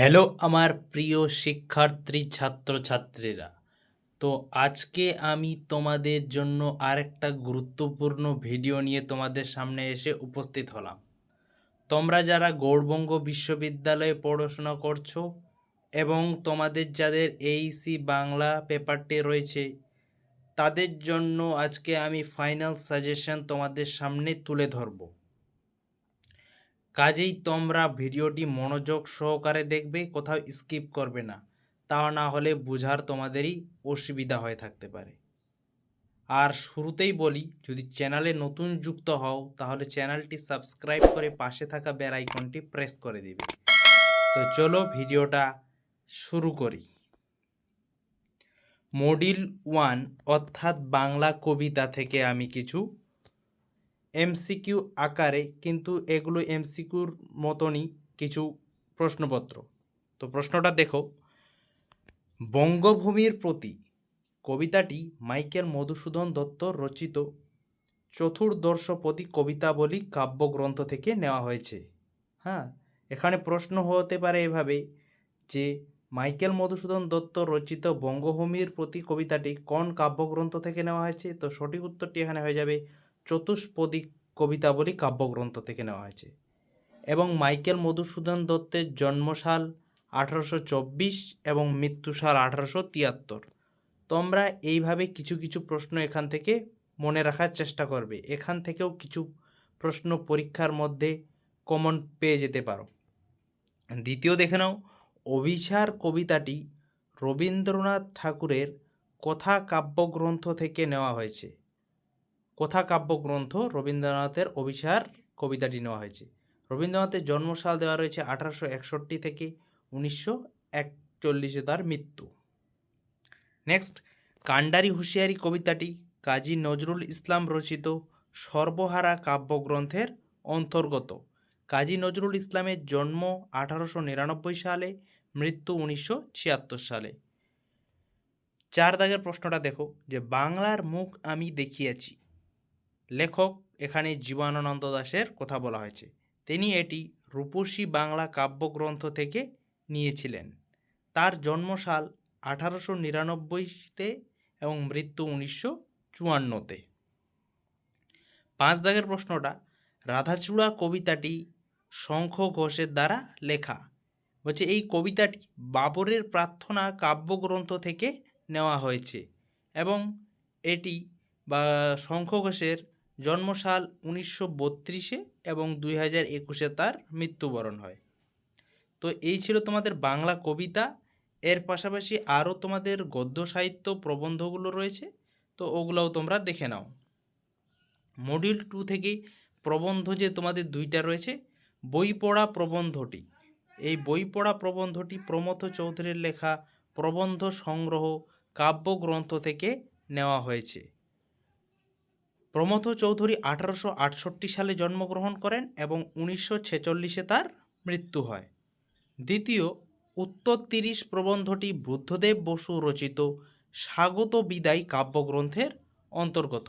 Hello আমার প্রিয় শিক্ষার্থী ছাত্রছাত্রীরা। তো আজকে আমি তোমাদের জন্য আরেকটা গুরুত্বপূর্ণ ভিডিও নিয়ে তোমাদের সামনে এসে উপস্থিত হলাম। তোমরা যারা গৌড়বঙ্গ বিশ্ববিদ্যালয়ে পড়াশোনা করছ এবং তোমাদের যাদের এইসি বাংলা পেপারটি রয়েছে, তাদের জন্য আজকে আমি ফাইনাল সাজেশন তোমাদের সামনে তুলে ধরবো। কাজেই তোমরা ভিডিওটি মনোযোগ সহকারে দেখবে, কোথাও স্কিপ করবে না। তা না হলে বোঝার তোমাদেরই অসুবিধা হয়ে থাকতে পারে। আর শুরুতেই বলি, যদি চ্যানেলে নতুন যুক্ত হও, তাহলে চ্যানেলটি সাবস্ক্রাইব করে পাশে থাকা বেল আইকনটি প্রেস করে দিবে। তো চলো ভিডিওটা শুরু করি। মডিল ওয়ান অর্থাৎ বাংলা কবিতা থেকে আমি কিছু এমসিকিউ আকারে কিন্তু এগুলো এমসিকিউর মতনই কিছু প্রশ্নপত্র। তো প্রশ্নটা দেখো, বঙ্গভূমির প্রতি কবিতাটি মাইকেল মধুসূদন দত্ত রচিত চতুর্দর্শপদী কবিতাবলী কাব্যগ্রন্থ থেকে নেওয়া হয়েছে। হ্যাঁ এখানে প্রশ্ন হতে পারে এভাবে যে মাইকেল মধুসূদন দত্ত রচিত বঙ্গভূমির প্রতি কবিতাটি কোন কাব্যগ্রন্থ থেকে নেওয়া হয়েছে? তো সঠিক উত্তরটি এখানে হয়ে যাবে চতুষ্পদী কবিতাবলী কাব্যগ্রন্থ থেকে নেওয়া হয়েছে। এবং মাইকেল মধুসূদন দত্তের জন্মসাল আঠারোশো চব্বিশ এবং মৃত্যুসাল আঠারোশো তিয়াত্তর। তোমরা এইভাবে কিছু কিছু প্রশ্ন এখান থেকে মনে রাখার চেষ্টা করবে। এখান থেকেও কিছু প্রশ্ন পরীক্ষার মধ্যে কমন পেয়ে যেতে পারো। দ্বিতীয় দেখে নাও, অভিসার কবিতাটি রবীন্দ্রনাথ ঠাকুরের কথা কাব্যগ্রন্থ থেকে নেওয়া হয়েছে। কথা কাব্যগ্রন্থ রবীন্দ্রনাথের অভিসার কবিতাটি নেওয়া হয়েছে। রবীন্দ্রনাথের জন্মসাল দেওয়া রয়েছে আঠারোশো একষট্টি থেকে উনিশশো একচল্লিশে তার মৃত্যু। নেক্সট, কান্ডারি হুঁশিয়ারি কবিতাটি কাজী নজরুল ইসলাম রচিত সর্বহারা কাব্যগ্রন্থের অন্তর্গত। কাজী নজরুল ইসলামের জন্ম আঠারোশো নিরানব্বই সালে, মৃত্যু উনিশশো ছিয়াত্তর সালে। চার দাগের প্রশ্নটা দেখো যে, বাংলার মুখ আমি দেখিয়াছি। লেখক এখানে জীবনানন্দ দাসের কথা বলা হয়েছে। তিনি এটি রূপসী বাংলা কাব্যগ্রন্থ থেকে নিয়েছিলেন। তার জন্মসাল আঠারোশো নিরানব্বইতে এবং মৃত্যু উনিশশো চুয়ান্নতে। পাঁচ দাগের প্রশ্নটা, রাধাচূড়া কবিতাটি শঙ্খ ঘোষের দ্বারা লেখা। বলছে, এই কবিতাটি বাবরের প্রার্থনা কাব্যগ্রন্থ থেকে নেওয়া হয়েছে এবং এটি বা শঙ্খ ঘোষের জন্মসাল উনিশশো বত্রিশে এবং দুই হাজার একুশে তার মৃত্যুবরণ হয়। তো এই ছিল তোমাদের বাংলা কবিতা। এর পাশাপাশি আরও তোমাদের গদ্য সাহিত্য প্রবন্ধগুলো রয়েছে, তো ওগুলোও তোমরা দেখে নাও। মডিউল টু থেকে প্রবন্ধ যে তোমাদের দুইটা রয়েছে, বই পড়া প্রবন্ধটি। এই বই পড়া প্রবন্ধটি প্রমথ চৌধুরীর লেখা প্রবন্ধ সংগ্রহ কাব্যগ্রন্থ থেকে নেওয়া হয়েছে। প্রমথ চৌধুরী আঠারোশো আটষট্টি সালে জন্মগ্রহণ করেন এবং উনিশশো ছেচল্লিশে তার মৃত্যু হয়। দ্বিতীয়, উত্তর তিরিশ প্রবন্ধটি বুদ্ধদেব বসু রচিত স্বাগত বিদায় কাব্যগ্রন্থের অন্তর্গত।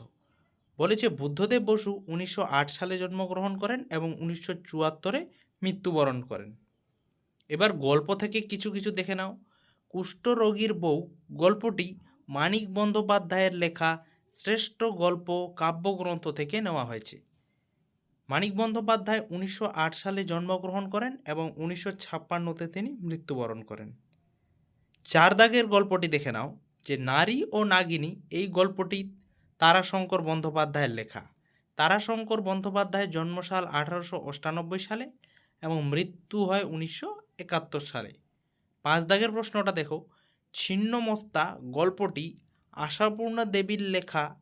বলেছে, বুদ্ধদেব বসু উনিশশো আট সালে জন্মগ্রহণ করেন এবং উনিশশো চুয়াত্তরে মৃত্যুবরণ করেন। এবার গল্প থেকে কিছু কিছু দেখে নাও। কুষ্ঠরোগীর বউ গল্পটি মানিক বন্দ্যোপাধ্যায়ের লেখা শ্রেষ্ঠ গল্প কাব্যগ্রন্থ থেকে নেওয়া হয়েছে। মানিক বন্দ্যোপাধ্যায় উনিশশো আট সালে জন্মগ্রহণ করেন এবং উনিশশো ছাপ্পান্নতে তিনি মৃত্যুবরণ করেন। চার দাগের গল্পটি দেখে নাও, যে নারী ও নাগিনী, এই গল্পটি তারাশঙ্কর বন্দ্যোপাধ্যায়ের লেখা। তারাশঙ্কর বন্দ্যোপাধ্যায়ের জন্মসাল আঠারোশো অষ্টানব্বই সালে এবং মৃত্যু হয় উনিশশো একাত্তর সালে। পাঁচ দাগের প্রশ্নটা দেখো, ছিন্নমস্তা গল্পটি আশাপূর্ণা দেবীর লেখা।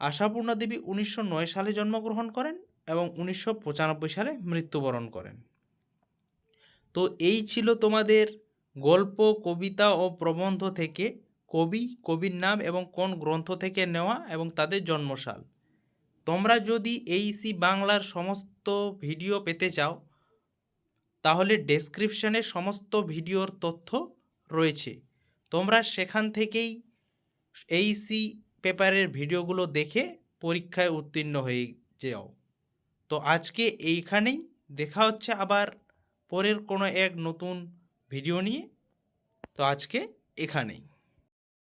আশাপূর্ণা দেবী উনিশশো নয় সালে জন্মগ্রহণ করেন এবং উনিশশো পঁচানব্বই সালে মৃত্যুবরণ করেন। তো এই ছিল তোমাদের গল্প, কবিতা ও প্রবন্ধ থেকে কবি, কবির নাম এবং কোন গ্রন্থ থেকে নেওয়া এবং তাদের জন্মসাল। তোমরা যদি এইসি বাংলার সমস্ত ভিডিও পেতে চাও, তাহলে ডেসক্রিপশনে সমস্ত ভিডিওর তথ্য রয়েছে। তোমরা সেখান থেকেই এইসি পেপারের ভিডিওগুলো দেখে পরীক্ষায় উত্তীর্ণ হয়ে যাও। তো আজকে এইখানেই, দেখা হচ্ছে আবার পরের কোনো এক নতুন ভিডিও নিয়ে। তো আজকে এখানেই।